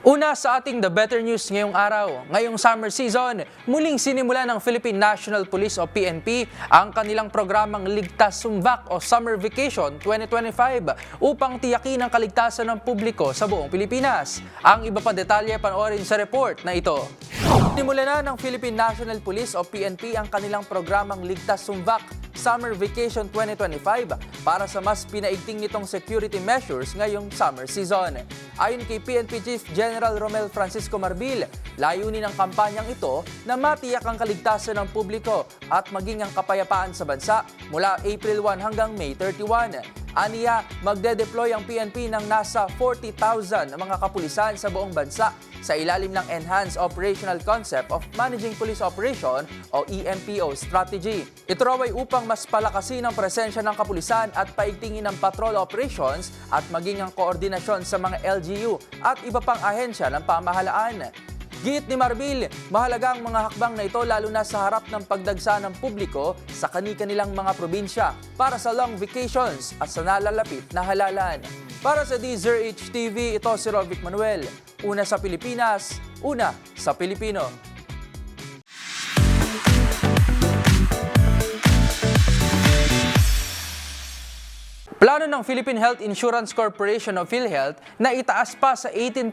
Una sa ating The Better News ngayong araw, ngayong summer season, muling sinimula ng Philippine National Police o PNP ang kanilang programang Ligtas Sumbak o Summer Vacation 2025 upang tiyakin ang kaligtasan ng publiko sa buong Pilipinas. Ang iba pa detalye panoorin sa report na ito. Sinimula na ng Philippine National Police o PNP ang kanilang programang Ligtas Sumbak Summer Vacation 2025 para sa mas pinaigting nitong security measures ngayong summer season. Ayon kay PNP Chief General Romel Francisco Marbil, layunin ng kampanyang ito na matiyak ang kaligtasan ng publiko at maging ang kapayapaan sa bansa mula April 1 hanggang May 31. Aniya, magde-deploy ang PNP ng nasa 40,000 na mga kapulisan sa buong bansa sa ilalim ng Enhanced Operational Concept of Managing Police Operation o EMPO strategy. Ito raw ay upang mas palakasin ang presensya ng kapulisan at paigtingin ang patrol operations at maging ang koordinasyon sa mga LGU at iba pang ahensya ng pamahalaan. Git ni Marbil, mahalaga ang mga hakbang na ito lalo na sa harap ng pagdagsa ng publiko sa kani-kanilang mga probinsya para sa long vacations at sa nalalapit na halalan. Para sa DZRH TV, ito si Rovic Manuel. Una sa Pilipinas, una sa Pilipino. Plano ng Philippine Health Insurance Corporation o PhilHealth na itaas pa sa 18%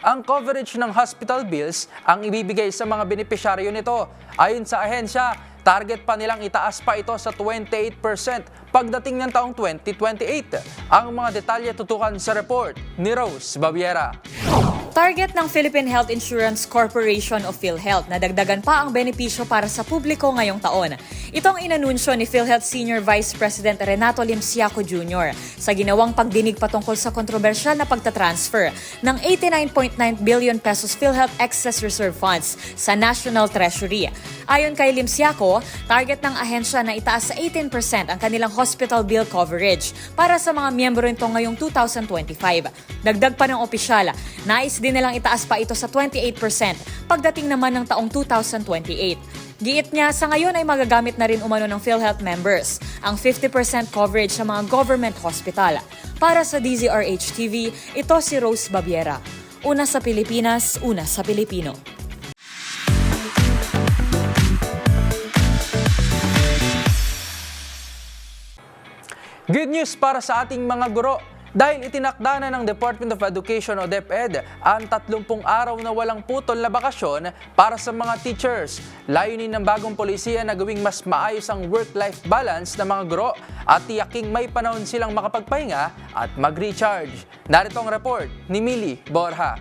ang coverage ng hospital bills ang ibibigay sa mga benepisyaryo nito. Ayon sa ahensya, target pa nilang itaas pa ito sa 28% pagdating ng taong 2028. Ang mga detalye tutukan sa report ni Rose Baviera. Target ng Philippine Health Insurance Corporation o PhilHealth na dagdagan pa ang benepisyo para sa publiko ngayong taon. Ito ang inanunsyo ni PhilHealth Senior Vice President Renato Limsiaco Jr. sa ginawang pagdinig patungkol sa kontrobersyal na pagtatransfer ng 89.9 billion pesos PhilHealth Excess Reserve Funds sa National Treasury. Ayon kay Limsiaco, target ng ahensya na itaas sa 18% ang kanilang hospital bill coverage para sa mga miyembro nito ngayong 2025. Dagdag pa ng opisyal, nais din nilang itaas pa ito sa 28% pagdating naman ng taong 2028. Giit niya, sa ngayon ay magagamit na rin umano ng PhilHealth members ang 50% coverage sa mga government hospital. Para sa DZRH TV, ito si Rose Babiera. Una sa Pilipinas, una sa Pilipino. Good news para sa ating mga guro. Dahil itinakda na ng Department of Education o DepEd ang 30 araw na walang putol na bakasyon para sa mga teachers. Layunin ng bagong polisiya na gawing mas maayos ang work-life balance ng mga guro at tiyaking may panahon silang makapagpahinga at mag-recharge. Narito ang report ni Mili Borja.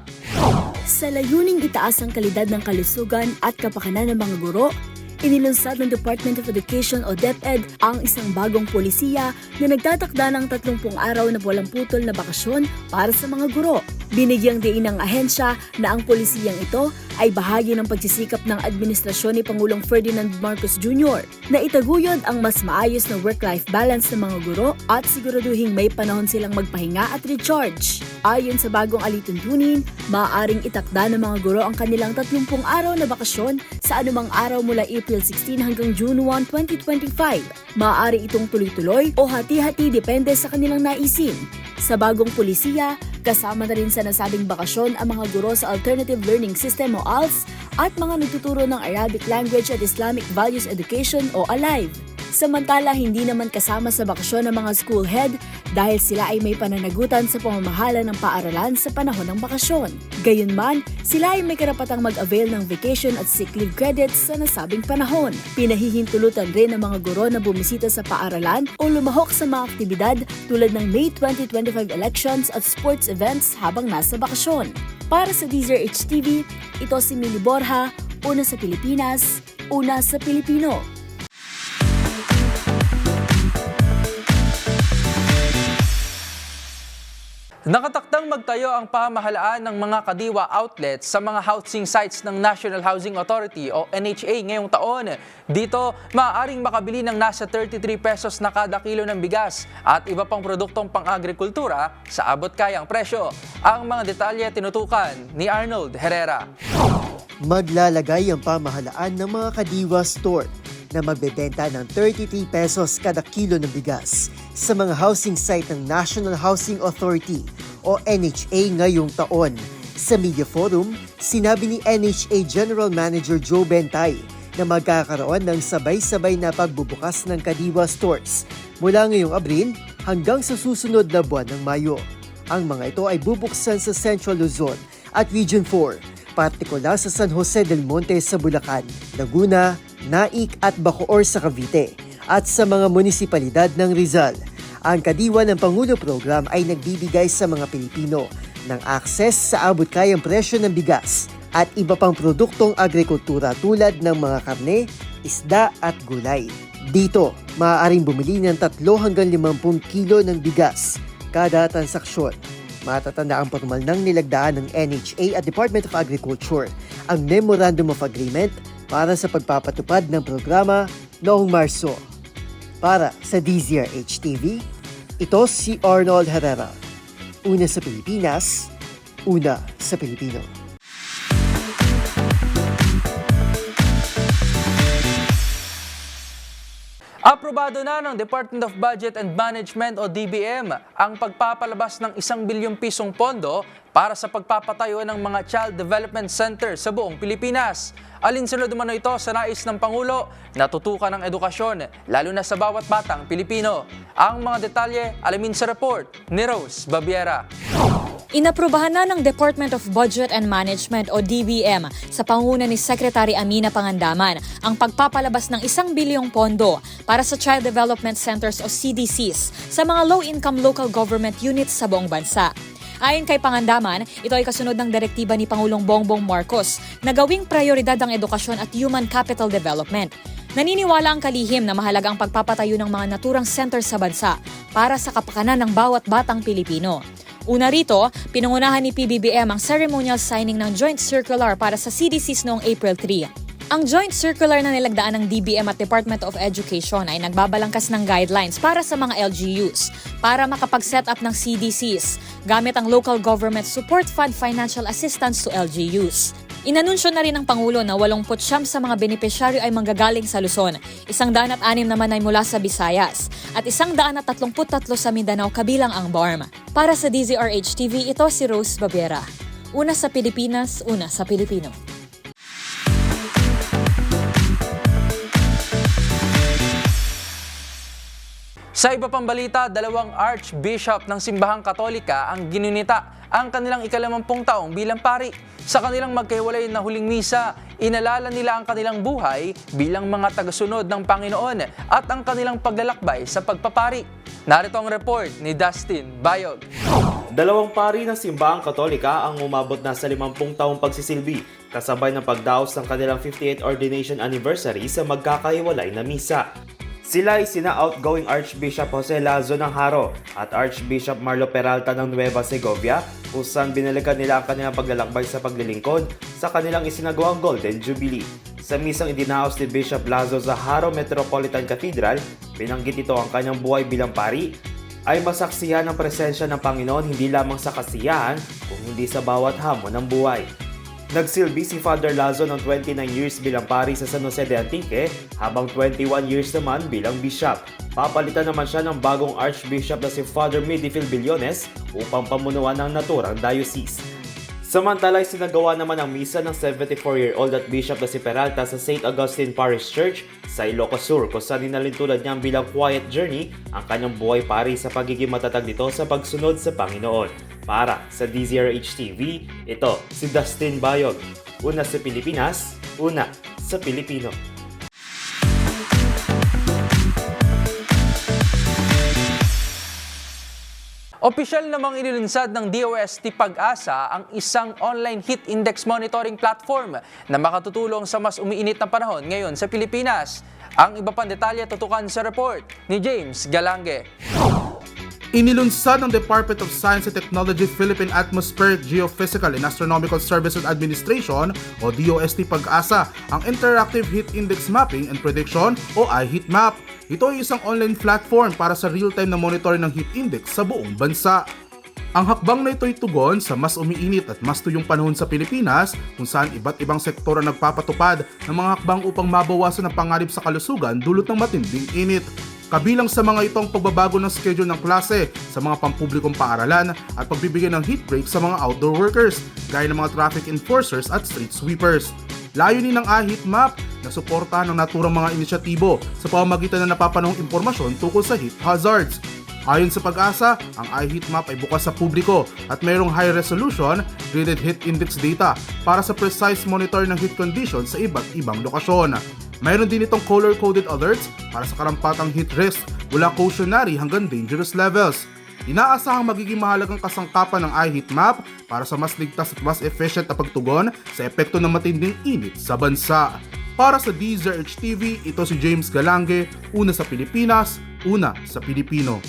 Sa layuning itaas ang kalidad ng kalusugan at kapakanan ng mga guro, inilunsad ng Department of Education o DepEd ang isang bagong polisiya na nagtatakda ng 30 araw na walang putol na bakasyon para sa mga guro. Binigyang diin ng ahensya na ang polisiyang ito ay bahagi ng pagsisikap ng administrasyon ni Pangulong Ferdinand Marcos Jr. na itaguyod ang mas maayos na work-life balance ng mga guro at siguraduhing may panahon silang magpahinga at recharge. Ayon sa bagong alituntunin, maaaring itakda ng mga guro ang kanilang 30 araw na bakasyon sa anumang araw mula April 16 hanggang June 1, 2025. Maaari itong tuloy-tuloy o hati-hati depende sa kanilang naisin. Sa bagong pulisiya, kasama na rin sa nasabing bakasyon ang mga guro sa Alternative Learning System o ALS at mga nagtuturo ng Arabic Language at Islamic Values Education o ALIVE. Samantala, hindi naman kasama sa bakasyon ng mga school head dahil sila ay may pananagutan sa pamamahala ng paaralan sa panahon ng bakasyon. Gayunman, sila ay may karapatang mag-avail ng vacation at sick leave credits sa nasabing panahon. Pinahihintulutan rin ng mga guro na bumisita sa paaralan o lumahok sa mga aktibidad tulad ng May 2025 elections at sports events habang nasa bakasyon. Para sa DZRH TV, ito si Mili Borja, una sa Pilipinas, una sa Pilipino. Nakatakdang magtayo ang pamahalaan ng mga kadiwa outlets sa mga housing sites ng National Housing Authority o NHA ngayong taon. Dito, maaaring makabili ng nasa 33 pesos na kada kilo ng bigas at iba pang produktong pang-agrikultura sa abot kayang presyo. Ang mga detalye tinutukan ni Arnold Herrera. Maglalagay ang pamahalaan ng mga kadiwa store na magbebenta ng 33 pesos kada kilo ng bigas sa mga housing site ng National Housing Authority o NHA ngayong taon. Sa media forum, sinabi ni NHA General Manager Joe Bentay na magkakaroon ng sabay-sabay na pagbubukas ng kadiwa stores mula ngayong Abril hanggang sa susunod na buwan ng Mayo. Ang mga ito ay bubuksan sa Central Luzon at Region 4, partikular sa San Jose del Monte sa Bulacan, Laguna, Naik at Bacoor sa Cavite at sa mga munisipalidad ng Rizal. Ang Kadiwa ng Pangulo Program ay nagbibigay sa mga Pilipino ng akses sa abot kayang presyo ng bigas at iba pang produktong agrikultura tulad ng mga karne, isda at gulay. Dito, maaaring bumili ng 3 hanggang 50 kilo ng bigas kada transaksyon. Matatanda ang formal ng nilagdaan ng NHA at Department of Agriculture ang Memorandum of Agreement para sa pagpapatupad ng programa noong Marso. Para sa DZRH TV, ito si Arnold Herrera. Una sa Pilipinas, una sa Pilipino. Aprobado na ng Department of Budget and Management o DBM ang pagpapalabas ng isang bilyong pisong pondo para sa pagpapatayo ng mga Child Development Center sa buong Pilipinas. Alinsunod umano ito sa nais ng Pangulo na tutukan ng edukasyon, lalo na sa bawat batang Pilipino. Ang mga detalye alamin sa report ni Rose Babiera. Inaprubahan na ng Department of Budget and Management o DBM sa panguna ni Secretary Amina Pangandaman ang pagpapalabas ng isang bilyong pondo para sa Child Development Centers o CDCs sa mga low-income local government units sa buong bansa. Ayon kay Pangandaman, ito ay kasunod ng direktiba ni Pangulong Bongbong Marcos na gawing prioridad ang edukasyon at human capital development. Naniniwala ang kalihim na mahalaga ang pagpapatayo ng mga naturang center sa bansa para sa kapakanan ng bawat batang Pilipino. Una rito, pinangunahan ni PBBM ang ceremonial signing ng Joint Circular para sa CDCs noong April 3. Ang Joint Circular na nilagdaan ng DBM at Department of Education ay nagbabalangkas ng guidelines para sa mga LGUs para makapag-set up ng CDCs gamit ang Local Government Support Fund Financial Assistance to LGUs. Inanunsyo na rin ng Pangulo na 89 sa mga benepisyaryo ay manggagaling sa Luzon, isang daan at anim naman ay mula sa Visayas, at isang daan at 33 sa Mindanao kabilang ang BARM. Para sa DZRH TV, ito si Rose Babiera. Una sa Pilipinas, una sa Pilipino. Sa iba pang balita, dalawang Archbishop ng Simbahang Katolika ang ginunita ang kanilang ikalawampung taong bilang pari. Sa kanilang magkahiwalay na huling misa, inalala nila ang kanilang buhay bilang mga tagasunod ng Panginoon at ang kanilang paglalakbay sa pagpapari. Narito ang report ni Dustin Bayog. Dalawang pari ng simbahang katolika ang umabot na sa 50 taong pagsisilbi, kasabay ng pagdaos ng kanilang 58th ordination anniversary sa magkakahiwalay na misa. Sila ay sina outgoing Archbishop Jose Lazo ng Haro at Archbishop Marlo Peralta ng Nueva Segovia kung saan binalikan nila ang kanilang paglalakbay sa paglilingkod sa kanilang isinagawang Golden Jubilee. Sa misang idinaos ni Bishop Lazo sa Haro Metropolitan Cathedral, binanggit ito ang kanyang buhay bilang pari, ay masaksihan ang presensya ng Panginoon hindi lamang sa kasiyahan, kung hindi sa bawat hamon ng buhay. Nagsilbi si Father Lazo ng 29 years bilang pari sa San Jose de Antique habang 21 years naman bilang bishop. Papalitan naman siya ng bagong archbishop na si Father Midifil Billones upang pamunuan ng naturang diocese. Samantala, sinagawa naman ang misa ng 74-year-old at bishop na si Peralta sa St. Augustine Parish Church sa Ilocos Sur kung saan inalintulad niya ang bilang quiet journey ang kanyang buhay pari sa pagiging matatag nito sa pagsunod sa Panginoon. Para sa DZRH TV, ito si Dustin Bayog. Una sa Pilipinas, una sa Pilipino. Opisyal namang inilunsad ng DOST Pag-asa ang isang online heat index monitoring platform na makatutulong sa mas umiinit na panahon ngayon sa Pilipinas. Ang iba pang detalye tutukan sa report ni James Galange. Inilunsad ng Department of Science and Technology Philippine Atmospheric Geophysical and Astronomical Services Administration o DOST Pag-asa ang Interactive Heat Index Mapping and Prediction o iHeatMap. Ito ay isang online platform para sa real-time na monitoring ng heat index sa buong bansa. Ang hakbang na ito ay tugon sa mas umiinit at mas tuyong panahon sa Pilipinas kung saan iba't ibang sektor ang nagpapatupad ng mga hakbang upang mabawasan ang panganib sa kalusugan dulot ng matinding init. Kabilang sa mga ito ang pagbabago ng schedule ng klase sa mga pampublikong paaralan at pagbibigay ng heat break sa mga outdoor workers gaya ng mga traffic enforcers at street sweepers. Layunin ng AHIT map na suportahan ng naturang mga inisyatibo sa pamamagitan ng napapanahong impormasyon tungkol sa heat hazards. Ayon sa pag-asa, ang iHeat Map ay bukas sa publiko at mayroong high resolution graded heat index data para sa precise monitor ng heat conditions sa iba't ibang lokasyon. Mayroon din itong color-coded alerts para sa karampatang heat risk mula cautionary hanggang dangerous levels. Inaasahang magiging mahalagang kasangkapan ng iHeat Map para sa mas ligtas at mas efficient na pagtugon sa epekto ng matinding init sa bansa. Para sa DZRH TV, ito si James Galange, una sa Pilipinas, una sa Pilipino.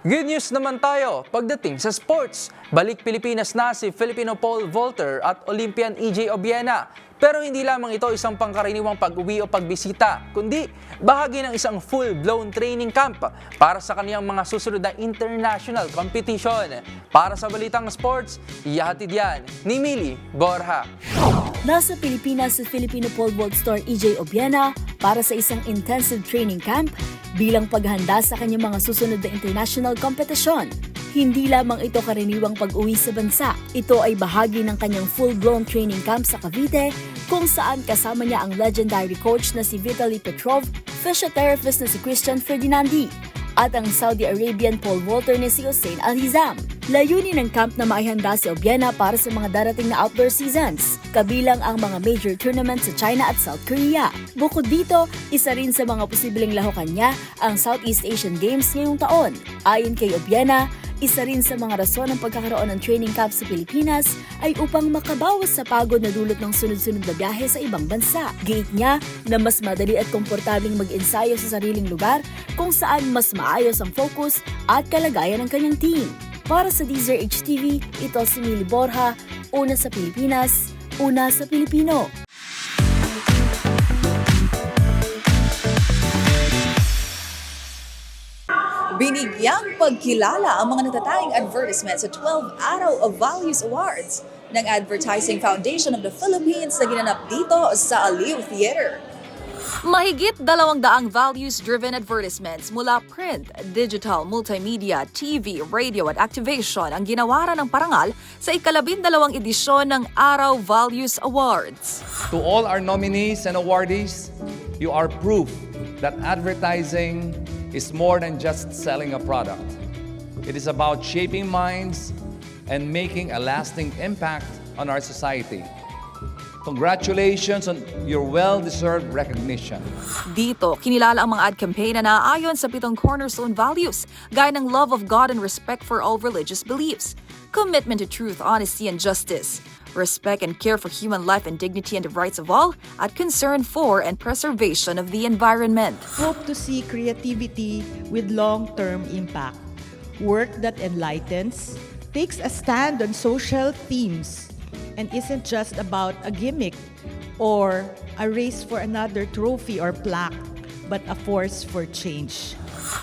Good news naman tayo pagdating sa sports. Balik Pilipinas na si Filipino pole vaulter at Olympian EJ Obiena. Pero hindi lamang ito isang pangkaraniwang pag-uwi o pagbisita, kundi bahagi ng isang full-blown training camp para sa kaniyang mga susunod na international competition. Para sa Balitang Sports, iyahatid yan ni Mili Borja. Nasa Pilipinas si Filipino pole vault star EJ Obiena para sa isang intensive training camp bilang paghanda sa kanyang mga susunod na international kompetisyon. Hindi lamang ito karaniwang pag-uwi sa bansa. Ito ay bahagi ng kanyang full-blown training camp sa Cavite kung saan kasama niya ang legendary coach na si Vitaly Petrov, physiotherapist na si Christian Ferdinandi, at ang Saudi Arabian pole vaulter na si Hussein Al-Hizam. Layunin ng camp na maihanda si Obiena para sa mga darating na outdoor seasons, kabilang ang mga major tournaments sa China at South Korea. Bukod dito, isa rin sa mga posibleng lahukan niya ang Southeast Asian Games ngayong taon. Ayon kay Obiena, isa rin sa mga rason ng pagkakaroon ng training camp sa Pilipinas ay upang makabawas sa pagod na dulot ng sunod-sunod na biyahe sa ibang bansa. Giit niya na mas madali at komportabling mag-ensayo sa sariling lugar kung saan mas maayos ang focus at kalagayan ng kanyang team. Para sa DZRH TV, ito si Mili Borja, una sa Pilipinas, una sa Pilipino. Binigyang pagkilala ang mga natatanging advertisement sa 12 Araw of Values Awards ng Advertising Foundation of the Philippines na ginanap dito sa Aliw Theater. Mahigit dalawang daang values-driven advertisements mula print, digital, multimedia, TV, radio at activation ang ginawaran ng parangal sa ikalabindalawang edisyon ng Araw Values Awards. To all our nominees and awardees, you are proof that advertising is more than just selling a product. It is about shaping minds and making a lasting impact on our society. Congratulations on your well-deserved recognition. Dito, kinilala ang mga ad campaign na naaayon sa pitong cornerstone values, gaya ng love of God and respect for all religious beliefs, commitment to truth, honesty, and justice, respect and care for human life and dignity and the rights of all, at concern for and preservation of the environment. hope to see creativity with long-term impact. Work that enlightens, takes a stand on social themes, and isn't just about a gimmick, or a race for another trophy or plaque, but a force for change.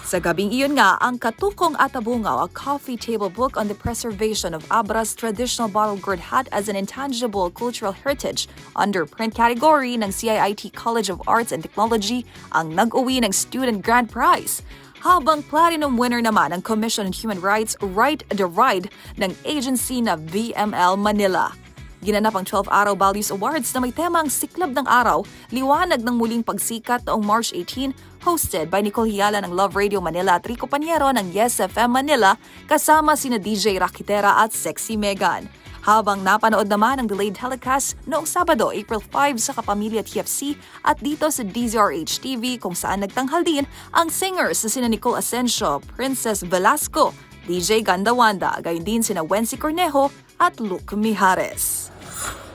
Sa gabing iyon nga, ang Katukong Atabungaw, a coffee table book on the preservation of Abra's traditional bottle gourd hat as an intangible cultural heritage under print category ng CIIT College of Arts and Technology ang nag-uwi ng Student Grand Prize. Habang platinum winner naman ang Commission on Human Rights Right the Ride ng agency na VML Manila. Ginanap ang 12-araw Values Awards na may temang Siklab ng Araw, Liwanag ng Muling Pagsikat noong March 18, hosted by Nicole Hiala ng Love Radio Manila at Rico Paniero ng Yes FM Manila kasama sina DJ Rakitera at Sexy Megan. Habang napanood naman ang delayed telecast noong Sabado, April 5 sa Kapamilya TFC at dito sa DZRH TV kung saan nagtanghal din ang singers na sina Nicole Asensio, Princess Velasco, DJ Gandawanda, gayon din sina Wency Cornejo at Luke Mijares.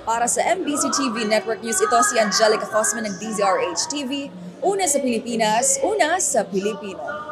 Para sa MBC TV Network News, ito si Angelica Cosman ng DZRH TV. Una sa Pilipinas, una sa Pilipino.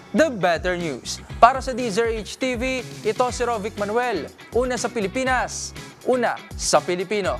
The Better News. Para sa DZRH TV, ito si Rovic Manuel. Una sa Pilipinas, una sa Pilipino.